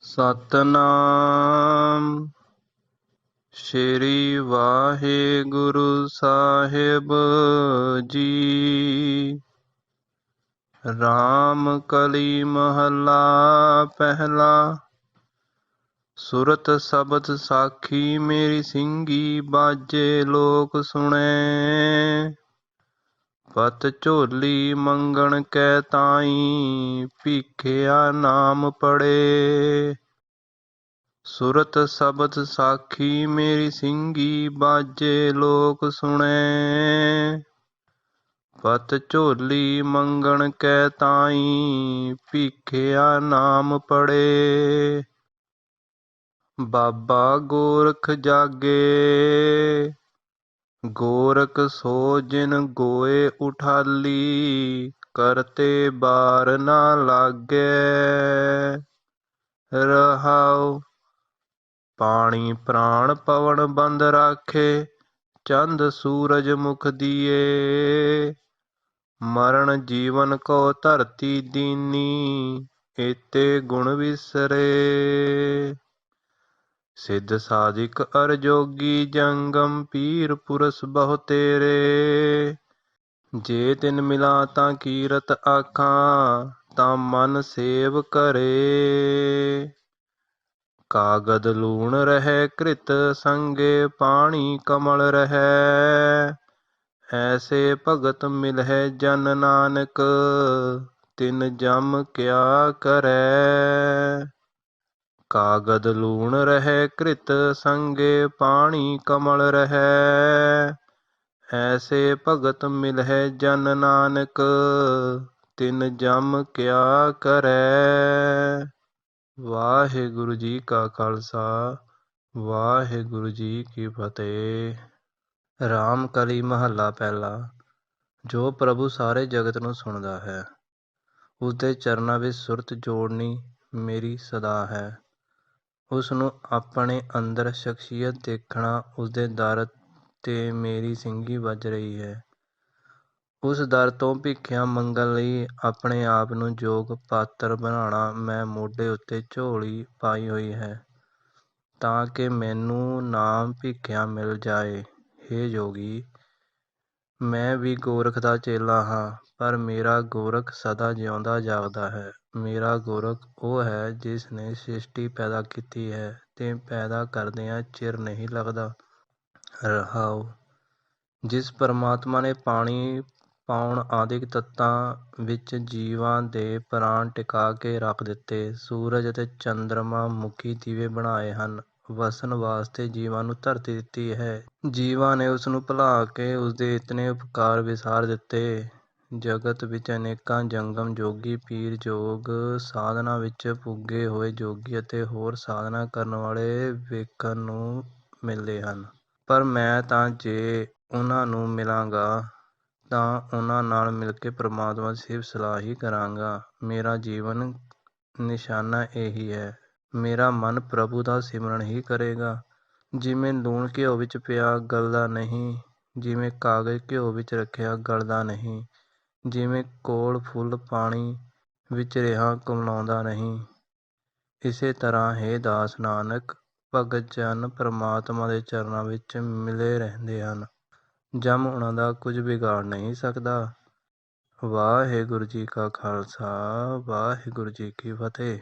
ਸਤਨਾਮ। ਸ਼੍ਰੀ ਵਾਹਿਗੁਰੂ ਸਾਹਿਬ ਜੀ। ਰਾਮ ਕਲੀ ਮਹੱਲਾ ਪਹਿਲਾ। ਸੁਰਤ ਸ਼ਬਦ ਸਾਖੀ ਮੇਰੀ ਸਿੰਘੀ ਬਾਜੇ ਲੋਕ ਸੁਣੇ। ਪਤ ਝੋਲੀ ਮੰਗਣ ਕੈ ਤਾਈ, ਭੀਖਿਆ ਨਾਮ ਪੜੇ। ਸੁਰਤ ਸ਼ਬਦ ਸਾਖੀ ਮੇਰੀ ਸਿੰਘੀ ਬਾਜੇ ਲੋਕ ਸੁਣੇ। ਪਤ ਝੋਲੀ ਮੰਗਣ ਕੈ ਤਾਈ, ਭੀਖਿਆ ਨਾਮ ਪੜੇ। ਬਾਬਾ ਗੋਰਖ ਜਾਗੇ। ਗੋਰਖ ਸੋ ਜਿਨ ਗੋਏ ਉਠਾਲੀ, ਕਰਤੇ ਬਾਰ ਨਾ ਲਾਗੇ। ਰਹਾਉ ਪਾਣੀ ਪ੍ਰਾਣ ਪਵਨ ਬੰਦ ਰਾਖੇ, ਚੰਦ ਸੂਰਜ ਮੁਖ ਦੀਏ। ਮਰਨ ਜੀਵਨ ਕੋ ਧਰਤੀ ਦੀਨੀ, ਏਤੇ ਗੁਣ ਵਿਸਰੇ। ਸਿੱਧ ਸਾਧਿਕ ਅਰ ਜੋਗੀ ਜੰਗਮ ਪੀਰ ਪੁਰਸ ਬਹੁ ਤੇਰੇ। ਜੇ ਤਿਨ ਮਿਲਾ ਤਾਂ ਕੀਰਤ ਆਖਾਂ, ਤਾਂ ਮਨ ਸੇਵ ਕਰੇ। ਕਾਗਦ ਲੂਣ ਰਹਿ, ਕ੍ਰਿਤ ਸੰਗੇ ਪਾਣੀ ਕਮਲ ਰਹਿ। ਐਸੇ ਭਗਤ ਮਿਲਹਿ ਜਨ ਨਾਨਕ, ਤਿਨ ਜਮ ਕਿਆ ਕਰੈ। ਕਾਗਦ ਲੂਣ ਰਹੇ ਕ੍ਰਿਤ ਸੰਗੇ ਪਾਣੀ ਕਮਲ ਰਹਿ। ਐਸੇ ਭਗਤ ਮਿਲਹਿ ਜਨ ਨਾਨਕ, ਤਿਨ ਜਮ ਕਿਆ ਕਰੈ। ਵਾਹਿਗੁਰੂ ਜੀ ਕਾ ਖਾਲਸਾ, ਵਾਹਿਗੁਰੂ ਜੀ ਕੀ ਫਤਿਹ। ਰਾਮ ਕਲੀ ਮਹੱਲਾ ਪਹਿਲਾ, ਜੋ ਪ੍ਰਭੂ ਸਾਰੇ ਜਗਤ ਨੂੰ ਸੁਣਦਾ ਹੈ। ਉਸ ਦੇ ਚਰਨਾਂ ਵਿੱਚ ਸੁਰਤ ਜੋੜਨੀ ਮੇਰੀ ਸਦਾ ਹੈ। ਉਸ ਨੂੰ ਆਪਣੇ ਅੰਦਰ ਸ਼ਖਸੀਅਤ ਦੇਖਣਾ ਉਸਦੇ ਦਰ ਤੇ ਮੇਰੀ ਸਿੰਘੀ ਵੱਜ ਰਹੀ ਹੈ। ਉਸ ਦਰ ਤੋਂ ਭਿੱਖਿਆ ਮੰਗਣ ਲਈ ਆਪਣੇ ਆਪ ਨੂੰ ਯੋਗ ਪਾਤਰ ਬਣਾਉਣਾ ਮੈਂ ਮੋਢੇ ਉੱਤੇ ਝੋਲੀ ਪਾਈ ਹੋਈ ਹੈ ਤਾਂ ਕਿ ਮੈਨੂੰ ਨਾਮ ਭਿੱਖਿਆ ਮਿਲ ਜਾਏ। ਹੇ ਜੋਗੀ, ਮੈਂ ਵੀ ਗੋਰਖ ਦਾ ਚੇਲਾ ਹਾਂ, ਪਰ ਮੇਰਾ ਗੋਰਖ ਸਦਾ ਜਿਉਂਦਾ ਜਾਗਦਾ ਹੈ। ਮੇਰਾ ਗੋਰਖ, ਉਹ ਹੈ ਜਿਸ ਨੇ ਸ੍ਰਿਸ਼ਟੀ ਪੈਦਾ ਕੀਤੀ ਹੈ ਤੇ ਪੈਦਾ ਕਰਦਿਆਂ ਚਿਰ ਨਹੀਂ ਲੱਗਦਾ। ਰਹਾਉ ਜਿਸ ਪਰਮਾਤਮਾ ਨੇ ਪਾਣੀ ਪਾਉਣ ਆਦਿਕ ਤੱਤਾਂ ਵਿੱਚ ਜੀਵਾਂ ਦੇ ਪ੍ਰਾਣ ਟਿਕਾ ਕੇ ਰੱਖ ਦਿੱਤੇ, ਸੂਰਜ ਅਤੇ ਚੰਦਰਮਾ ਮੁਖੀ ਦੀਵੇ ਬਣਾਏ ਹਨ। ਵਸਣ ਵਾਸਤੇ ਜੀਵਾਂ ਨੂੰ ਧਰਤੀ ਦਿੱਤੀ ਹੈ। ਜੀਵਾਂ ਨੇ ਉਸ ਨੂੰ ਭੁਲਾ ਕੇ ਉਸ ਦੇ ਇਤਨੇ ਉਪਕਾਰ ਵਿਸਾਰ ਦਿੱਤੇ। ਜਗਤ ਵਿੱਚ ਅਨੇਕਾਂ ਜੰਗਮ ਜੋਗੀ ਪੀਰ ਜੋਗ ਸਾਧਨਾ ਵਿੱਚ ਪੁੱਗੇ ਹੋਏ ਜੋਗੀ ਅਤੇ ਹੋਰ ਸਾਧਨਾ ਕਰਨ ਵਾਲੇ ਵੇਖਣ ਨੂੰ ਮਿਲਦੇ ਹਨ। ਪਰ ਮੈਂ ਤਾਂ ਜੇ ਉਹਨਾਂ ਨੂੰ ਮਿਲਾਂਗਾ, ਤਾਂ ਉਹਨਾਂ ਨਾਲ ਮਿਲ ਕੇ ਪਰਮਾਤਮਾ ਦੀ ਸਿਫਤ ਸਲਾਹ ਹੀ ਕਰਾਂਗਾ। ਮੇਰਾ ਜੀਵਨ ਨਿਸ਼ਾਨਾ ਇਹੀ ਹੈ। ਮੇਰਾ ਮਨ ਪ੍ਰਭੂ ਦਾ ਸਿਮਰਨ ਹੀ ਕਰੇਗਾ। ਜਿਵੇਂ ਲੂਣ ਘਿਓ ਵਿੱਚ ਪਿਆ ਗਲਦਾ ਨਹੀਂ, ਜਿਵੇਂ ਕਾਗਜ਼ ਘਿਓ ਵਿੱਚ ਰੱਖਿਆ ਗਲਦਾ ਨਹੀਂ ਜਿਵੇਂ ਕੋਲ ਫੁੱਲ ਪਾਣੀ ਵਿੱਚ ਰਿਹਾ ਕੁਮਲਾਉਂਦਾ ਨਹੀਂ। ਇਸੇ ਤਰ੍ਹਾਂ ਹੈ ਦਾਸ ਨਾਨਕ, ਭਗਤ ਜਨ ਪਰਮਾਤਮਾ ਦੇ ਚਰਨਾਂ ਵਿੱਚ ਮਿਲੇ ਰਹਿੰਦੇ ਹਨ। ਜਮ ਉਹਨਾਂ ਦਾ ਕੁਝ ਵਿਗਾੜ ਨਹੀਂ ਸਕਦਾ। ਵਾਹਿਗੁਰੂ ਜੀ ਕਾ ਖਾਲਸਾ, ਵਾਹਿਗੁਰੂ ਜੀ ਕੀ ਫਤਿਹ।